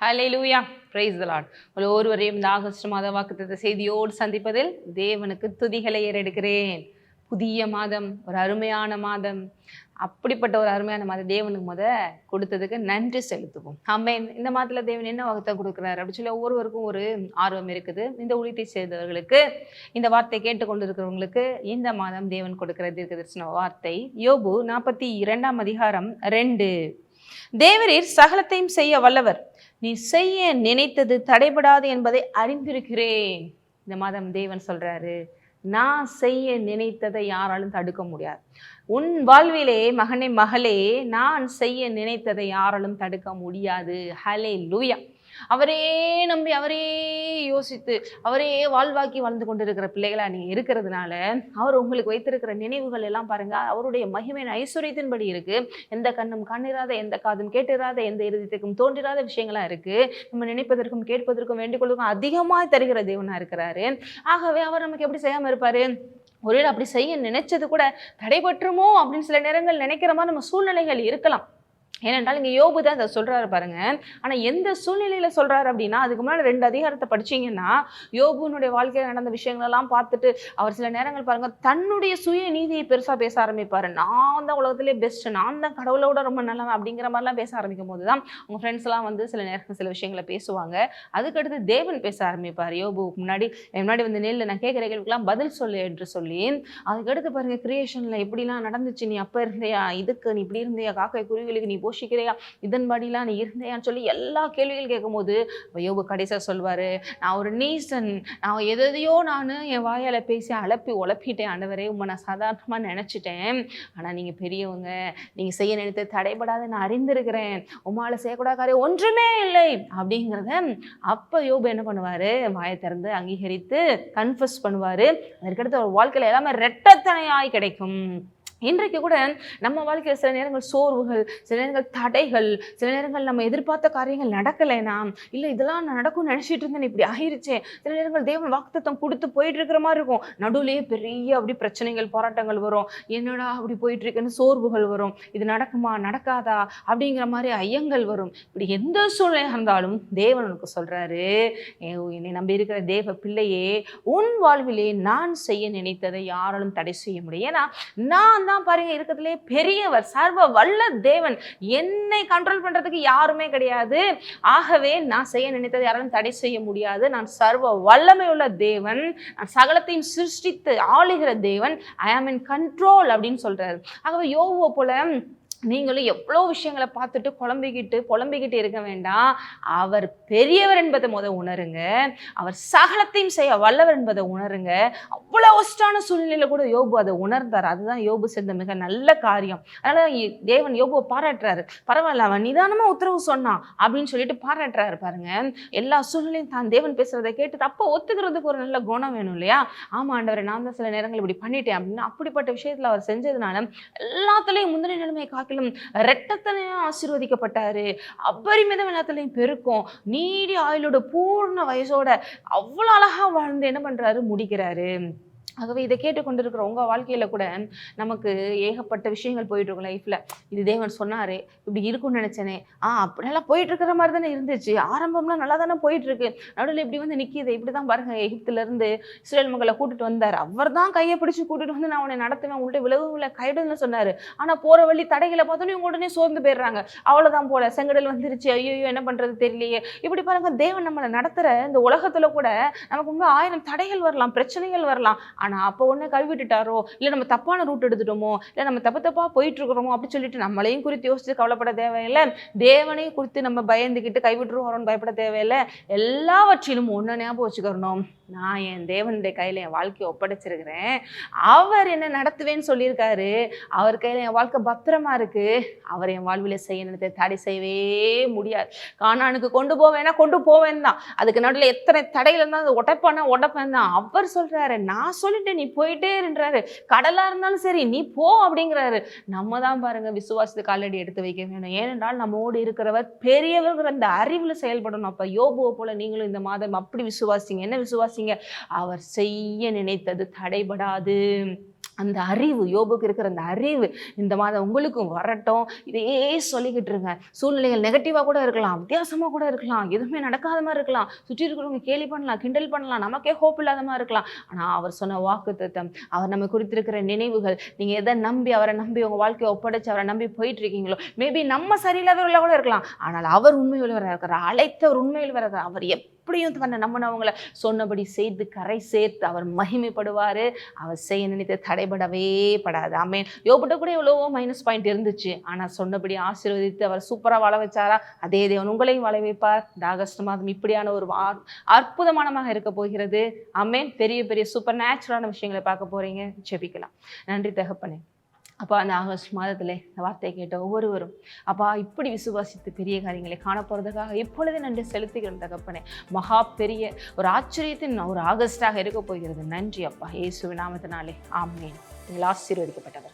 ஹலே லூயா பிரைஸ் தலாட் உங்கள் ஒருவரையும் இந்த ஆகஸ்ட் மாத வாக்குத்த செய்தியோடு சந்திப்பதில் தேவனுக்கு துதிகளை ஏறெடுக்கிறேன். புதிய மாதம் ஒரு அருமையான மாதம். அப்படிப்பட்ட ஒரு அருமையான மாதம் தேவனுக்கு முத கொடுத்ததுக்கு நன்றி செலுத்துவோம். ஆமென். இந்த மாதத்தில் தேவன் என்ன வாக்குத்தம் கொடுக்குறாரு? அப்படின்னு சொல்லி ஒவ்வொருவருக்கும் ஒரு ஆர்வம் இருக்குது. இந்த ஊழியத்தை செய்தவர்களுக்கு இந்த வார்த்தை கேட்டுக்கொண்டிருக்கிறவங்களுக்கு இந்த மாதம் தேவன் கொடுக்கிற தீர்க்க தரிசன வார்த்தை. யோபு நாற்பத்தி இரண்டாம் அதிகாரம் ரெண்டு. தேவரீர் சகலத்தையும் செய்ய வல்லவர். நீ செய்ய நினைத்தது தடைபடாது என்பதை அறிந்திருக்கிறேன். இந்த மாதம் தேவன் சொல்கிறாரு நான் செய்ய நினைத்ததை யாராலும் தடுக்க முடியாது. உன் வாழ்விலே மகனே மகளே நான் செய்ய நினைத்ததை யாராலும் தடுக்க முடியாது. ஹலே லூயா அவரே நம்பி அவரே யோசித்து அவரே வாழ்வாக்கி வாழ்ந்து கொண்டிருக்கிற பிள்ளைகளாக நீங்கள் இருக்கிறதுனால அவர் உங்களுக்கு வைத்திருக்கிற நினைவுகள் எல்லாம் பாருங்கள் அவருடைய மகிமையின் ஐஸ்வர்யத்தின்படி இருக்குது எந்த கண்ணும் கண்ணிராத எந்த காதும் கேட்டிராத எந்த இறுதித்துக்கும் தோன்றிராத விஷயங்களா இருக்குது நம்ம நினைப்பதற்கும் கேட்பதற்கும் வேண்டிக்கொள்வதற்கும் அதிகமாக தருகிற தேவனாக இருக்கிறாரு. ஆகவே அவர் நமக்கு எப்படி செய்யாமல் இருப்பார்? ஒருவேளை அப்படி செய்ய நினைச்சது கூட தடைபற்றுமோ அப்படின்னு சில நேரங்கள் நினைக்கிற மாதிரி நம்ம சூழ்நிலைகள் இருக்கலாம். ஏனென்றால் இங்கே யோபு தான் அதை சொல்கிறாரு பாருங்க. ஆனால் எந்த சூழ்நிலையில் சொல்கிறாரு அப்படின்னா அதுக்கு முன்னாடி ரெண்டு அதிகாரத்தை படிச்சீங்கன்னா யோபுனுடைய வாழ்க்கையில் நடந்த விஷயங்களெல்லாம் பார்த்துட்டு அவர் சில நேரங்கள் பாருங்கள் தன்னுடைய சுய நீதியை பெருசாக பேச ஆரம்பிப்பாரு. நான் தான் உலகத்திலே பெஸ்ட்டு நான் தான் கடவுளோட ரொம்ப நல்லவன் அப்படிங்கிற மாதிரிலாம் பேச ஆரம்பிக்கும் போது தான் உங்கள் ஃப்ரெண்ட்ஸ்லாம் வந்து சில நேரம் சில விஷயங்களை பேசுவாங்க. அதுக்கடுத்து தேவன் பேச ஆரம்பிப்பார். யோபுக்கு முன்னாடி முன்னாடி வந்து நெல் நான் கேட்குற கேள்விக்கெல்லாம் பதில் சொல்லு என்று சொல்லி அதுக்கடுத்து பாருங்கள் கிரியேஷனில் எப்படிலாம் நடந்துச்சு? நீ அப்போ இருந்தையா? இதுக்கு நீ இப்படி இருந்தையா? காக்கை குருவிகளுக்கு நீ போஷிக்கிறையா? இதன்படிலாம் நீ இருந்தையான்னு சொல்லி எல்லா கேள்விகள் கேட்கும்போது யோபு கடைசியாக சொல்வார் நான் ஒரு நீசன். நான் எதையோ நான் என் வாயால் பேசி அழப்பி உழப்பிட்டேன் ஆண்டவரே. உண்மை நான் சாதாரணமாக நினச்சிட்டேன். ஆனால் நீங்கள் பெரியவங்க நீங்கள் செய்ய நினைத்து தடைபடாத. நான் அறிந்திருக்கிறேன். உமால செய்யக்கூடாத காரியம் ஒன்றுமே இல்லை. அப்படிங்கிறத அப்போ யோபு என்ன பண்ணுவார்? வாயை திறந்து அங்கீகரித்து கன்ஃபஸ் பண்ணுவார். அதற்கடுத்து அவர் வாழ்க்கையில் எல்லாமே ரெட்டத்தனையாய் கிடைக்கும். இன்றைக்கு கூட நம்ம வாழ்க்கையில் சில நேரங்கள் சோர்வுகள் சில நேரங்கள் தடைகள் சில நேரங்கள் நம்ம எதிர்பார்த்த காரியங்கள் நடக்கலைனா இல்லை இதெல்லாம் நான் நடக்கும்னு நினச்சிட்டு இருந்தேன் இப்படி ஆயிருச்சே. சில நேரங்கள் தேவன் வாக்குத்தம் கொடுத்து போயிட்டு இருக்கிற மாதிரி இருக்கும். நடுவுலேயே பெரிய அப்படி பிரச்சனைகள் போராட்டங்கள் வரும். என்னடா அப்படி போயிட்டு இருக்குன்னு சோர்வுகள் வரும். இது நடக்குமா நடக்காதா? அப்படிங்கிற மாதிரி ஐயங்கள் வரும். இப்படி எந்த சூழ்நிலையாக இருந்தாலும் தேவன் உனக்கு சொல்கிறாரு என்னை நம்பி இருக்கிற தேவ பிள்ளையே உன் வாழ்விலே நான் செய்ய நினைத்ததை யாராலும் தடை செய்ய முடியும். ஏன்னா நான் தான் பாருங்க இருக்கிறதுலே பெரியவர் சர்வ வல்ல தேவன். என்னை கண்ட்ரோல் பண்றதுக்கு யாருமே கிடையாது. ஆகவே நான் செய்ய நினைத்தது யாராலும் தடை செய்ய முடியாது. நான் சர்வ வல்லமை உள்ள தேவன். நான் சகலத்தையும் சிருஷ்டித்து ஆளுகிற தேவன். ஐ ஆம் இன் கண்ட்ரோல் அப்படின்னு சொல்றாரு. ஆகவே யோவோ போல நீங்களும் எவ்வளோ விஷயங்களை பார்த்துட்டு குழம்பிக்கிட்டு புலம்பிக்கிட்டு இருக்க வேண்டாம். அவர் பெரியவர் என்பதை முத உணருங்க. அவர் சகலத்தையும் செய்ய வல்லவர் என்பதை உணருங்க. அவ்வளோ ஒஸ்டான சூழ்நிலையில் கூட யோபு அதை உணர்ந்தார். அதுதான் யோபு செஞ்ச மிக நல்ல காரியம். அதனால தேவன் யோபுவை பாராட்டுறாரு. பரவாயில்ல அவன் நிதானமாக உத்தரவு சொன்னான் அப்படின்னு சொல்லிட்டு பாராட்டுறாரு பாருங்க. எல்லா சூழ்நிலையும் தான் தேவன் பேசுறதை கேட்டு அப்போ ஒத்துக்கிறதுக்கு ஒரு நல்ல குணம் வேணும் இல்லையா? ஆமா ஆண்டவரை நான் தான் சில நேரங்கள் இப்படி பண்ணிட்டேன் அப்படின்னு அப்படிப்பட்ட விஷயத்தில் அவர் செஞ்சதுனால எல்லாத்துலேயும் முந்தின நிலைமையை காட்டிலும் ரெட்டத்தனையும் ஆசீர்வதிக்கப்பட்டாரு. அபரிமித வினத்திலையும் பெருக்கும். நீடி ஆயுளோட பூர்ண வயசோட அவ்வளோ அழகா வாழ்ந்து என்ன பண்றாரு? முடிக்கிறாரு. ஆகவே இதை கேட்டுக்கொண்டிருக்கிற உங்கள் வாழ்க்கையில் கூட நமக்கு ஏகப்பட்ட விஷயங்கள் போயிட்டு இருக்கும் இது தேவன் சொன்னார் இப்படி இருக்கும்னு நினச்சேனே. ஆ அப்படியெல்லாம் போயிட்டு இருக்கிற மாதிரி தானே இருந்துச்சு. ஆரம்பம்லாம் நல்லா தானே போயிட்டுருக்கு. நடுவில் இப்படி வந்து நிற்குது இப்படி தான் பாருங்க எகிப்துல இருந்து இஸ்ரேல் மக்களை கூட்டிகிட்டு வந்தார். அவர் தான் கையை பிடிச்சி கூட்டிகிட்டு வந்து நான் உன்னை நடத்துவேன் உங்கள்கிட்ட விலகும் இல்லை கைடுன்னு சொன்னார். ஆனால் போகிற வழி தடைகளை பார்த்தோன்னே இவங்க உடனே சோர்ந்து போயிடுறாங்க. அவ்வளோதான் போல செங்கடல் வந்துருச்சு. ஐயோ என்ன பண்ணுறது தெரியலையே. இப்படி பாருங்க தேவன் நம்மளை நடத்துகிற இந்த உலகத்தில் கூட நமக்கு உண்மை ஆயிரம் தடைகள் வரலாம் பிரச்சனைகள் வரலாம். ஆனால் அப்போ ஒன்று கைவிட்டுட்டாரோ இல்லை நம்ம தப்பான ரூட் எடுத்துட்டோமோ? இல்லை நம்ம தப்பு தப்பாக போயிட்டுருக்குறோமோ? அப்படின்னு சொல்லிட்டு நம்மளையும் குறித்து யோசிச்சு கவலைப்பட தேவையில்லை. தேவனையும் குறித்து நம்ம பயந்துக்கிட்டு கைவிட்டுருவோம்னு பயப்பட தேவையில்லை. எல்லாவற்றிலும் ஒன்று ஞாபகம் வச்சுக்கிறணும் நான் என் தேவனுடைய கையில் என் வாழ்க்கையை ஒப்படைச்சிருக்கிறேன். அவர் என்ன நடத்துவேன்னு சொல்லியிருக்காரு. அவர் கையில் என் வாழ்க்கை பத்திரமா இருக்கு. அவர் என் வாழ்வில் செய்ய நினைத்த தடை செய்யவே முடியாது. காணானுக்கு கொண்டு போவேன்னா கொண்டு போவேன் தான் அதுக்கு நடுவில் எத்தனை தடையில் இருந்தால் அது உடைப்பானா உடைப்பேன் தான். அவர் சொல்றாரு நான் சொல்லிட்டேன் நீ போயிட்டே இருன்றாரு. கடலா இருந்தாலும் சரி நீ போ அப்படிங்கிறாரு. நம்ம தான் பாருங்க விசுவாசத்தை காலடி எடுத்து வைக்க வேணும். ஏனென்றால் நம்மோடு இருக்கிறவர் பெரியவர்கள் அந்த அறிவில் செயல்படணும். அப்போ யோபுவை போல நீங்களும் இந்த மாதம் அப்படி விசுவாசிங்க. என்ன வாசிங்க அவர் செய்ய நினைத்தது தடைபடாது. அந்த அறிவு யோபுக்கு இருக்கிற அந்த அறிவு இந்த மாதம் உங்களுக்கும் வரட்டும். இதையே சொல்லிக்கிட்டு இருங்க சூழ்நிலைகள் நெகட்டிவாக கூட இருக்கலாம் வித்தியாசமாக கூட இருக்கலாம் எதுவுமே நடக்காத மாதிரி இருக்கலாம். சுற்றி இருக்கிறவங்க கேலி பண்ணலாம் கிண்டல் பண்ணலாம் நமக்கே ஹோப் இல்லாத மாதிரி இருக்கலாம். ஆனால் அவர் சொன்ன வாக்கு திட்டம் அவர் நம்ம குறித்திருக்கிற நினைவுகள் நீங்கள் எதை நம்பி அவரை நம்பி உங்கள் வாழ்க்கையை ஒப்படைச்சு அவரை நம்பி போயிட்டு இருக்கீங்களோ மேபி நம்ம சரியில்லாதவர்களாக கூட இருக்கலாம். ஆனால் அவர் உண்மையில் வர இருக்கிறார் அழைத்தவர் உண்மை வர இருக்கிறார் அவர் எப்படியும் தன்னை நம்பினவங்களை சொன்னபடி செய்து கரை சேர்த்து அவர் மகிமைப்படுவார். அவர் செய்ய நினைத்த தடை பயப்படவே படாது. ஆமேன் யோபிட்ட கூட எவ்வளவோ மைனஸ் பாயிண்ட் இருந்துச்சு. ஆனால் சொன்னபடி ஆசீர்வதித்து அவர் சூப்பராக வாழ வச்சாரா? அதே தேவன் உங்களையும் வாழ வைப்பார். இந்த ஆகஸ்ட் மாதம் இப்படியான ஒரு அற்புதமானமாக இருக்க போகிறது. ஆமேன் பெரிய பெரிய சூப்பர் நேச்சுரலான விஷயங்களை பார்க்க போறீங்க. ஜெபிக்கலாம். நன்றி தகப்பனே. அப்பா அந்த ஆகஸ்ட் மாதத்தில் இந்த வார்த்தையை கேட்ட ஒவ்வொருவரும் அப்பா இப்படி விசுவாசித்து பெரிய காரியங்களை காணப்போகிறதுக்காக இப்பொழுதே நன்றி செலுத்துகிறேன் தகப்பனே? மகா பெரிய ஒரு ஆச்சரியத்தின் ஒரு ஆகஸ்டாக இருக்க போகிறது. நன்றி அப்பா ஏசு நாமத்தினாலே. ஆமேன். நீங்கள் ஆசீர்வதிக்கப்பட்டவர்.